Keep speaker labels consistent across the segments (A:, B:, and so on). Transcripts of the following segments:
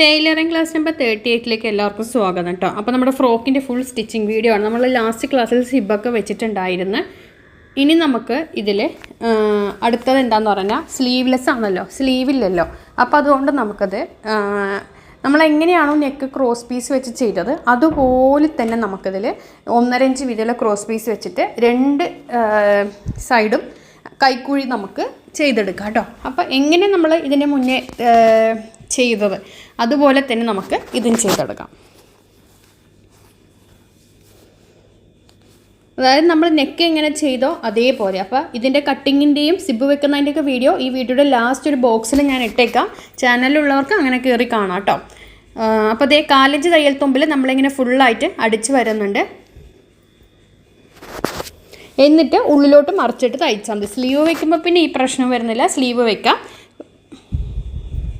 A: Tailoring class number thirty എയ്റ്റിലേക്ക് എല്ലാവർക്കും സ്വാഗതം കേട്ടോ. അപ്പോൾ നമ്മുടെ ഫ്രോക്കിന്റെ ഫുൾ സ്റ്റിച്ചിങ് വീഡിയോ ആണ്. നമ്മൾ ലാസ്റ്റ് ക്ലാസ്സിൽ സിബൊക്കെ വെച്ചിട്ടുണ്ടായിരുന്നു. ഇനി നമുക്ക് ഇതിൽ അടുത്തത് എന്താന്ന് പറഞ്ഞാൽ സ്ലീവ്ലെസ് ആണല്ലോ. സ്ലീവില്ലല്ലോ അപ്പോൾ അതുകൊണ്ട് നമുക്കത് നമ്മൾ നമ്മളെങ്ങനെയാണോ നെക്ക് ക്രോസ് പീസ് വെച്ച് ചെയ്തത് അതുപോലെ തന്നെ നമുക്കതിൽ ഒന്നര ഇഞ്ച് വീതിയുള്ള ക്രോസ് പീസ് വെച്ചിട്ട് രണ്ട് സൈഡും കൈക്കുഴി നമുക്ക് ചെയ്തെടുക്കാം കേട്ടോ. അപ്പോൾ എങ്ങനെ നമ്മൾ ഇതിന് മുന്നേ ചെയ്തത്. അതുപോലെ തന്നെ നമുക്ക് ഇതും ചെയ്തെടുക്കാം അതായത് നമ്മൾ നെക്ക് എങ്ങനെ ചെയ്തോ അതേപോലെ. അപ്പോൾ ഇതിന്റെ കട്ടിങ്ങിന്റെയും സിബ് വെക്കുന്നതിന്റെയൊക്കെ വീഡിയോ ഈ വീഡിയോയുടെ ലാസ്റ്റ് ഒരു ബോക്സിൽ ഞാൻ ഇട്ടേക്കാം. ചാനലിലുള്ളവർക്ക് അങ്ങനെ കയറി കാണാം കേട്ടോ അപ്പോൾ അതേ കാലഞ്ച് തയ്യൽ തുമ്പിൽ നമ്മളിങ്ങനെ ഫുള്ളായിട്ട് അടിച്ച് വരുന്നുണ്ട്. എന്നിട്ട് ഉള്ളിലോട്ട് മറിച്ചിട്ട് തയ്ച്ചാൽ മതി. സ്ലീവ് വെക്കുമ്പോൾ പിന്നെ ഈ പ്രശ്നം വരുന്നില്ല. സ്ലീവ് വെക്കാം.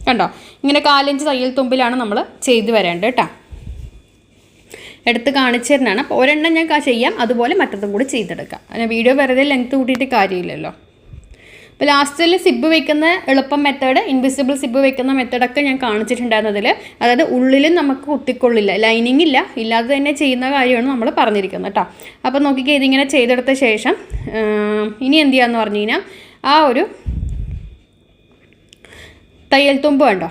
A: കണ്ടോ? ഇങ്ങനെ കാലഞ്ച് തയ്യൽ തുമ്പിലാണ് നമ്മൾ ചെയ്ത് വരേണ്ടത് കേട്ടോ. എടുത്ത് കാണിച്ചു തരുന്നതാണ്. അപ്പോൾ ഒരെണ്ണം ഞാൻ ചെയ്യാം. അതുപോലെ മറ്റതും കൂടി ചെയ്തെടുക്കാം. അങ്ങനെ വീഡിയോ വെറുതെ ലെങ്ത് കൂട്ടിയിട്ട് കാര്യമില്ലല്ലോ. അപ്പോൾ ലാസ്റ്റിൽ സിബ് വെക്കുന്ന എളുപ്പം മെത്തേഡ് ഇൻവിസിബിൾ സിബ് വെക്കുന്ന മെത്തേഡൊക്കെ ഞാൻ കാണിച്ചിട്ടുണ്ടായിരുന്നതിൽ. അതായത് ഉള്ളിലും നമുക്ക് കുത്തിക്കൊള്ളില്ല. ലൈനിങ് ഇല്ല. ഇല്ലാതെ തന്നെ ചെയ്യുന്ന കാര്യമാണ് നമ്മൾ പറഞ്ഞിരിക്കുന്നത് കേട്ടോ. അപ്പോൾ നോക്കിക്കേ ഇതിങ്ങനെ ചെയ്തെടുത്ത ശേഷം ഇനി എന്ത് ചെയ്യാന്ന് പറഞ്ഞു കഴിഞ്ഞാൽ ആ ഒരു തയ്യൽ തുമ്പ് കണ്ടോ?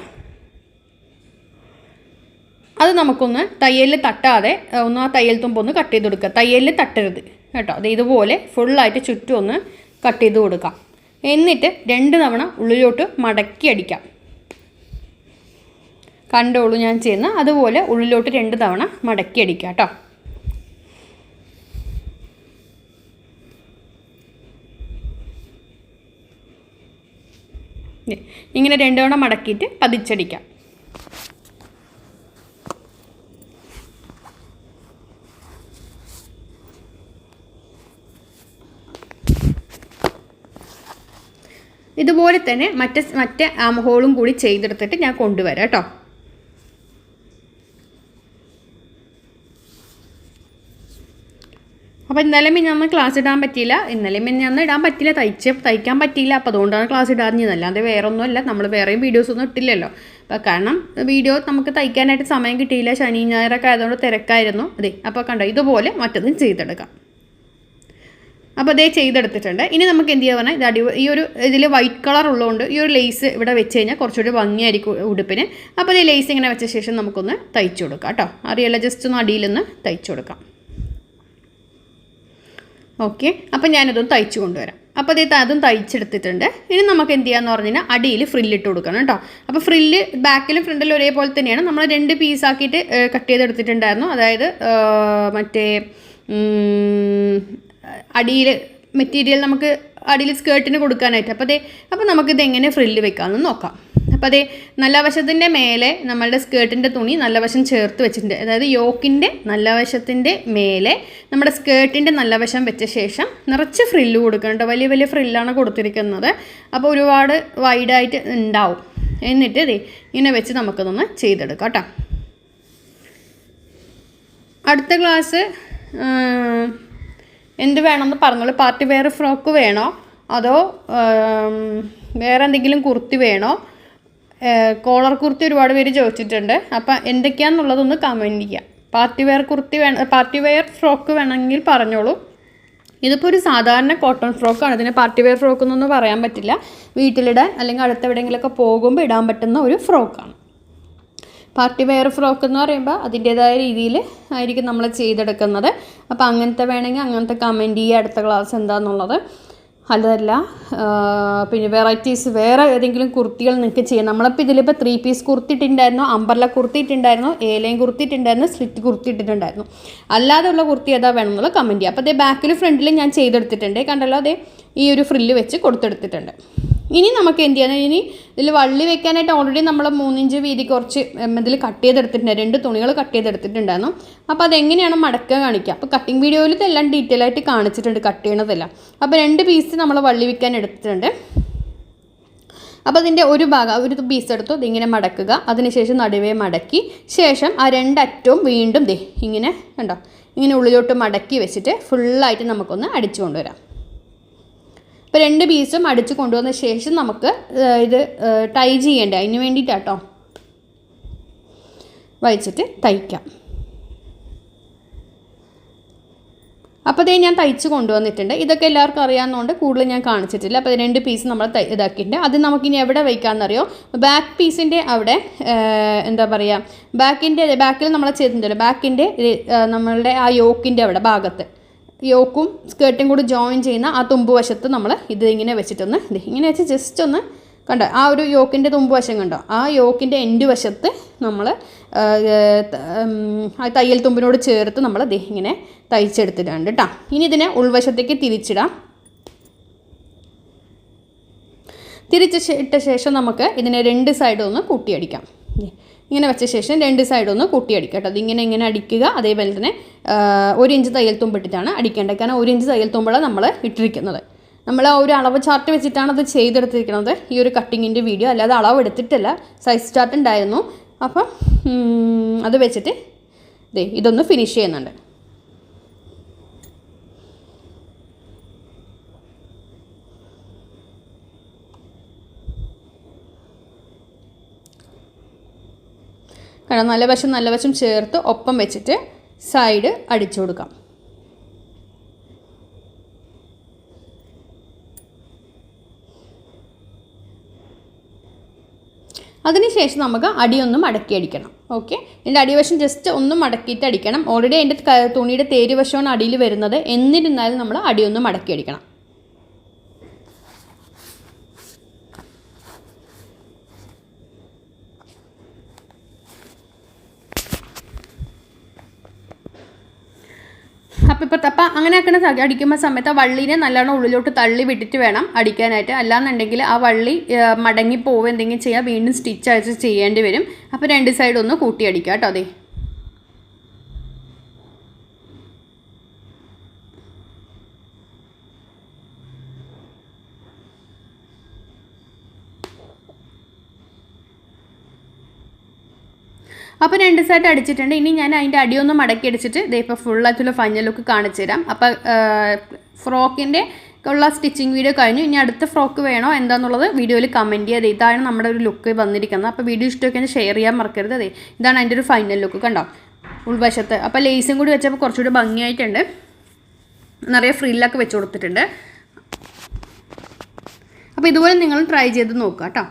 A: അത് നമുക്കൊന്ന് തയ്യലിൽ തട്ടാതെ ഒന്ന് ആ തയ്യൽ തുമ്പ് ഒന്ന് കട്ട് ചെയ്ത് കൊടുക്കുക. തയ്യലിൽ തട്ടരുത് കേട്ടോ. അത് ഇതുപോലെ ഫുള്ളായിട്ട് ചുറ്റും ഒന്ന് കട്ട് ചെയ്ത് കൊടുക്കാം എന്നിട്ട് രണ്ട് തവണ ഉള്ളിലോട്ട് മടക്കി അടിക്കാം. കണ്ടോളൂ ഞാൻ ചെയ്യുന്ന. അതുപോലെ ഉള്ളിലോട്ട് രണ്ട് തവണ മടക്കി അടിക്കാം കേട്ടോ. ഇങ്ങനെ രണ്ട് തവണ മടക്കിയിട്ട് പതിച്ചടിക്കാം. ഇതുപോലെ തന്നെ മറ്റേ മറ്റേ ആം ഹോളും കൂടി ചെയ്തെടുത്തിട്ട് ഞാൻ കൊണ്ടുവരാം കേട്ടോ. അപ്പോൾ ഇന്നലെ മിഞ്ഞാന്ന് ക്ലാസ് ഇടാൻ പറ്റിയില്ല. ഇന്നലെ മിഞ്ഞാന്ന് ഇടാൻ പറ്റില്ല തയ്ച്ച് തയ്ക്കാൻ പറ്റിയില്ല. അപ്പോൾ അതുകൊണ്ടാണ് ക്ലാസ് ഇടാഞ്ഞത്. അല്ലാതെ വേറെ ഒന്നുമല്ല നമ്മൾ വേറെയും വീഡിയോസ് ഒന്നും ഇട്ടില്ലല്ലോ. അപ്പോൾ കാരണം വീഡിയോ നമുക്ക് തയ്ക്കാനായിട്ട് സമയം കിട്ടിയില്ല. ശനി ഞായറൊക്കെ ആയതുകൊണ്ട് തിരക്കായിരുന്നു. അതെ അപ്പോൾ കണ്ടോ ഇതുപോലെ മറ്റതും ചെയ്തെടുക്കാം. അപ്പോൾ അതേ ചെയ്തെടുത്തിട്ടുണ്ട്. ഇനി നമുക്ക് എന്ത് ചെയ്യാൻ പറഞ്ഞാൽ ഇത് അടി ഈ ഒരു ഇതിൽ വൈറ്റ് കളർ ഉള്ളതുകൊണ്ട് ഈ ഒരു ലേസ് ഇവിടെ വെച്ച് കഴിഞ്ഞാൽ കുറച്ചുകൂടി ഭംഗിയായിരിക്കും ഉടുപ്പിന്. അപ്പോൾ ഈ ലേസ് ഇങ്ങനെ വെച്ച ശേഷം നമുക്കൊന്ന് തയ്ച്ചു കൊടുക്കാം കേട്ടോ. അറിയാലോ ജസ്റ്റ് ഒന്ന് അടിയിൽ നിന്ന് തയ്ച്ചു കൊടുക്കാം. ഓക്കെ. അപ്പം ഞാനതൊന്ന് തയ്ച്ചു കൊണ്ടുവരാം. അപ്പോൾ അതേ അതും തയ്ച്ചെടുത്തിട്ടുണ്ട്. ഇനി നമുക്ക് എന്ത് ചെയ്യാന്ന് പറഞ്ഞു കഴിഞ്ഞാൽ അടിയിൽ ഫ്രില്ലിട്ട് കൊടുക്കണം കേട്ടോ. അപ്പോൾ ഫ്രില്ല് ബാക്കിലും ഫ്രണ്ടിലും ഒരേപോലെ തന്നെയാണ്. നമ്മൾ രണ്ട് പീസാക്കിയിട്ട് കട്ട് ചെയ്തെടുത്തിട്ടുണ്ടായിരുന്നു. അതായത് മറ്റേ അടിയിൽ മെറ്റീരിയൽ നമുക്ക് അടിയിൽ സ്കേർട്ടിന് കൊടുക്കാനായിട്ട്. അപ്പോൾ അതേ അപ്പോൾ നമുക്കിത് എങ്ങനെ ഫ്രില്ല് വെക്കാമെന്ന് നോക്കാം. അപ്പോൾ അതേ നല്ല വശത്തിന്റെ മേലെ നമ്മളുടെ സ്കേർട്ടിന്റെ തുണി നല്ല വശം ചേർത്ത് വെച്ചിട്ടുണ്ട്. അതായത് യോക്കിന്റെ നല്ല വശത്തിന്റെ മേലെ നമ്മുടെ സ്കേർട്ടിന്റെ നല്ല വശം വെച്ച ശേഷം നിറച്ച് ഫ്രില്ല് കൊടുക്കുന്നുണ്ട് വലിയ വലിയ ഫ്രില്ലാണ് കൊടുത്തിരിക്കുന്നത്. അപ്പോൾ ഒരുപാട് വൈഡായിട്ട് ഉണ്ടാവും. എന്നിട്ട് ഇതേ ഇങ്ങനെ വെച്ച് നമുക്കതൊന്ന് ചെയ്തെടുക്കാം കേട്ടോ. അടുത്ത ക്ലാസ് എന്ത് വേണമെന്ന് പറഞ്ഞോളൂ. പാർട്ടി വെയർ ഫ്രോക്ക് വേണോ? അതോ വേറെ എന്തെങ്കിലും കുർത്തി വേണോ? കോളർ കുർത്തി ഒരുപാട് പേര് ചോദിച്ചിട്ടുണ്ട്. അപ്പം എന്തൊക്കെയാണെന്നുള്ളതൊന്ന് കമന്റ് ചെയ്യാം. പാർട്ടി വെയർ കുർത്തി വേണം പാർട്ടി വെയർ ഫ്രോക്ക് വേണമെങ്കിൽ പറഞ്ഞോളൂ. ഇതിപ്പോൾ ഒരു സാധാരണ കോട്ടൺ ഫ്രോക്കാണ് ഇതിന് പാർട്ടി വെയർ ഫ്രോക്ക് എന്നൊന്നും പറയാൻ പറ്റില്ല. വീട്ടിലിടാൻ അല്ലെങ്കിൽ അടുത്ത എവിടെയെങ്കിലുമൊക്കെ പോകുമ്പോൾ ഇടാൻ പറ്റുന്ന ഒരു ഫ്രോക്കാണ് പാർട്ടി വെയർ ഫ്രോക്ക് എന്ന് പറയുമ്പോൾ അതിന്റേതായ രീതിയിൽ ആയിരിക്കും നമ്മൾ ചെയ്തെടുക്കുന്നത്. അപ്പോൾ അങ്ങനത്തെ വേണമെങ്കിൽ അങ്ങനത്തെ കമന്റ് ചെയ്യുക അടുത്ത ക്ലാസ് എന്താണെന്നുള്ളത് അതല്ല പിന്നെ വെറൈറ്റീസ് വേറെ ഏതെങ്കിലും കുർത്തികൾ നിങ്ങൾക്ക് ചെയ്യാം നമ്മളിപ്പോൾ ഇതിലിപ്പോൾ ത്രീ പീസ് കുർത്തി ഇട്ടിട്ടുണ്ടായിരുന്നു അമ്പർല കുർത്തി ഇട്ടിട്ടുണ്ടായിരുന്നു ഏലയും കുർത്തി ഇട്ടിട്ടുണ്ടായിരുന്നു സ്ലിറ്റ് കുർത്തി ഇട്ടിട്ടുണ്ടായിരുന്നു. അല്ലാതെയുള്ള കുർത്തി ഏതാ വേണമെന്നുള്ള കമന്റ് ചെയ്യുക അപ്പോൾ അതേ ബാക്കിലും ഫ്രണ്ടിലും ഞാൻ ചെയ്തെടുത്തിട്ടുണ്ട്. കണ്ടല്ലോ അതേ ഈ ഒരു ഫ്രില്ല് വെച്ച് കൊടുത്തെടുത്തിട്ടുണ്ട്. ഇനി നമുക്ക് എന്ത് ചെയ്യാൻ ഇനി ഇതിൽ വള്ളി വെക്കാനായിട്ട് ഓൾറെഡി നമ്മൾ മൂന്നിഞ്ച് വീതി കുറച്ച് ഇതിൽ കട്ട് ചെയ്തെടുത്തിട്ടുണ്ട്. രണ്ട് തുണികൾ കട്ട് ചെയ്തെടുത്തിട്ടുണ്ടായിരുന്നു. അപ്പോൾ അതെങ്ങനെയാണ് മടക്കുക കാണിക്കുക അപ്പോൾ കട്ടിങ് വീഡിയോയിൽ ഇതെല്ലാം ഡീറ്റെയിൽ ആയിട്ട് കാണിച്ചിട്ടുണ്ട് കട്ട് ചെയ്യണതെല്ലാം. അപ്പോൾ രണ്ട് പീസ് നമ്മൾ വള്ളി വെക്കാൻ എടുത്തിട്ടുണ്ട്. അപ്പോൾ അതിന്റെ ഒരു ഭാഗം ഒരു പീസ് എടുത്തു. ഇതിങ്ങനെ മടക്കുക. അതിനുശേഷം നടുവേ മടക്കി. ശേഷം ആ രണ്ടറ്റവും വീണ്ടും ദേ ഇങ്ങനെ കണ്ടോ? ഇങ്ങനെ ഉള്ളിലോട്ട് മടക്കി വെച്ചിട്ട് ഫുള്ളായിട്ട് നമുക്കൊന്ന് അടിച്ചു കൊണ്ടുവരാം. ഇപ്പോൾ രണ്ട് പീസും അടിച്ച് കൊണ്ടുവന്ന ശേഷം നമുക്ക് ഇത് ടൈ ചെയ്യേണ്ട? അതിന് വേണ്ടിയിട്ടാട്ടോ. വെച്ചിട്ട് തയ്ക്കാം. അപ്പോൾ ഇതേ ഞാൻ തയ്ച്ച് കൊണ്ടുവന്നിട്ടുണ്ട്. ഇതൊക്കെ എല്ലാവർക്കും അറിയാവുന്നതുകൊണ്ട് കൂടുതൽ ഞാൻ കാണിച്ചിട്ടില്ല. അപ്പോൾ രണ്ട് പീസ് നമ്മൾ ഇതാക്കിയിട്ടുണ്ട്. അത് നമുക്കിനി എവിടെ വയ്ക്കാമെന്നറിയോ? ബാക്ക് പീസിന്റെ അവിടെ എന്താ പറയുക ബാക്കിന്റെ ബാക്കിൽ നമ്മൾ ചെയ്തിട്ടുണ്ടല്ലോ ബാക്കിന്റെ നമ്മളുടെ ആ യോക്കിന്റെ അവിടെ ഭാഗത്ത്. യോക്കും സ്കേർട്ടും കൂടി ജോയിൻ ചെയ്യുന്ന ആ തുമ്പ് വശത്ത് നമ്മൾ ഇത് ഇങ്ങനെ വെച്ചിട്ടൊന്ന് ഇങ്ങനെ വെച്ച് ജസ്റ്റ് ഒന്ന് കണ്ടോ? ആ ഒരു യോക്കിന്റെ തുമ്പ് വശം കണ്ടോ? ആ യോക്കിന്റെ എൻഡ് വശത്ത് നമ്മൾ ആ തയ്യൽ തുമ്പിനോട് ചേർത്ത് നമ്മൾ ഇങ്ങനെ തയ്ച്ചെടുത്തിട്ടുണ്ട് കേട്ടോ ഇനി ഇതിനെ ഉൾവശത്തേക്ക് തിരിച്ചിടാം. തിരിച്ച് ശേ- ഇട്ട ശേഷം നമുക്ക് ഇതിനെ രണ്ട് സൈഡും ഒന്ന് കൂട്ടിയടിക്കാം. ഇങ്ങനെ വെച്ച ശേഷം രണ്ട് സൈഡും ഒന്ന് കൂട്ടിയടിക്കാം കേട്ടോ. അതിങ്ങനെ ഇങ്ങനെ അടിക്കുക. അതേപോലെ തന്നെ ഒരു ഇഞ്ച് തയ്യൽ തുമ്പിട്ടിട്ടാണ് അടിക്കേണ്ടത്. കാരണം ഒരു ഇഞ്ച് തയ്യൽ തുമ്പാണ് നമ്മൾ ഇട്ടിരിക്കുന്നത്. നമ്മൾ ആ ഒരു അളവ് ചാർട്ട് വെച്ചിട്ടാണ് അത് ചെയ്തെടുത്തിരിക്കുന്നത്. ഈ ഒരു കട്ടിങ്ങിന്റെ വീഡിയോ അല്ലാതെ അളവ് എടുത്തിട്ടില്ല. സൈസ് ചാർട്ട് ഉണ്ടായിരുന്നു. അപ്പം അത് വെച്ചിട്ട് ഇതൊന്ന് ഫിനിഷ് ചെയ്യുന്നുണ്ട്. കാരണം നല്ല വശം നല്ല വശം ചേർത്ത് ഒപ്പം വെച്ചിട്ട് സൈഡ് അടിച്ചു കൊടുക്കാം. അതിനുശേഷം നമുക്ക് അടിയൊന്നും അടക്കി അടിക്കണം. ഓക്കെ എന്റെ അടിവശം ജസ്റ്റ് ഒന്നും മടക്കിയിട്ട് അടിക്കണം. ഓൾറെഡി എന്റെ തുണിയുടെ തേരുവശമാണ് അടിയിൽ വരുന്നത്. എന്നിരുന്നാലും നമ്മൾ അടിയൊന്നും അടക്കി അടിക്കണം. അപ്പം ഇപ്പം അപ്പം അങ്ങനെ ആക്കുന്ന അടിക്കുമ്പോൾ സമയത്ത് ആ വള്ളീനെ നല്ലോണം ഉള്ളിലോട്ട് തള്ളി വിട്ടിട്ട് വേണം അടിക്കാനായിട്ട്. അല്ലാന്നുണ്ടെങ്കിൽ ആ വള്ളി മടങ്ങി പോവുക എന്തെങ്കിലും ചെയ്യാൻ വീണ്ടും സ്റ്റിച്ച് അയച്ച് ചെയ്യേണ്ടി വരും. അപ്പോൾ രണ്ട് സൈഡ് ഒന്ന് കൂട്ടി അടിക്കാം കേട്ടോ അതെ അപ്പോൾ രണ്ട് സൈഡ് അടിച്ചിട്ടുണ്ട്. ഇനി ഞാൻ അതിന്റെ അടിയൊന്നും മടക്കി അടിച്ചിട്ട് ഇതേ ഇപ്പോൾ ഫുള്ളായിട്ടുള്ള ഫൈനൽ ലുക്ക് കാണിച്ചു തരാം. അപ്പോൾ ഫ്രോക്കിന്റെ ഉള്ള സ്റ്റിച്ചിങ് വീഡിയോ കഴിഞ്ഞു. ഇനി അടുത്ത ഫ്രോക്ക് വേണോ എന്താണെന്നുള്ളത് വീഡിയോയിൽ കമന്റ് ചെയ്യാതെ ഇതാണ് നമ്മുടെ ഒരു ലുക്ക് വന്നിരിക്കുന്നത്. അപ്പോൾ വീഡിയോ ഇഷ്ടമൊക്കെ ഷെയർ ചെയ്യാൻ മറക്കരുത്. അതെ ഇതാണ് അതിന്റെ ഒരു ഫൈനൽ ലുക്ക് കണ്ടോ? ഉൾവശത്ത്. അപ്പോൾ ലേസും കൂടി വെച്ചപ്പോൾ കുറച്ചുകൂടി ഭംഗിയായിട്ടുണ്ട്. നിറയെ ഫ്രില്ലൊക്കെ വെച്ച് കൊടുത്തിട്ടുണ്ട്. അപ്പോൾ ഇതുപോലെ നിങ്ങൾ ട്രൈ ചെയ്ത് നോക്കുക കേട്ടോ.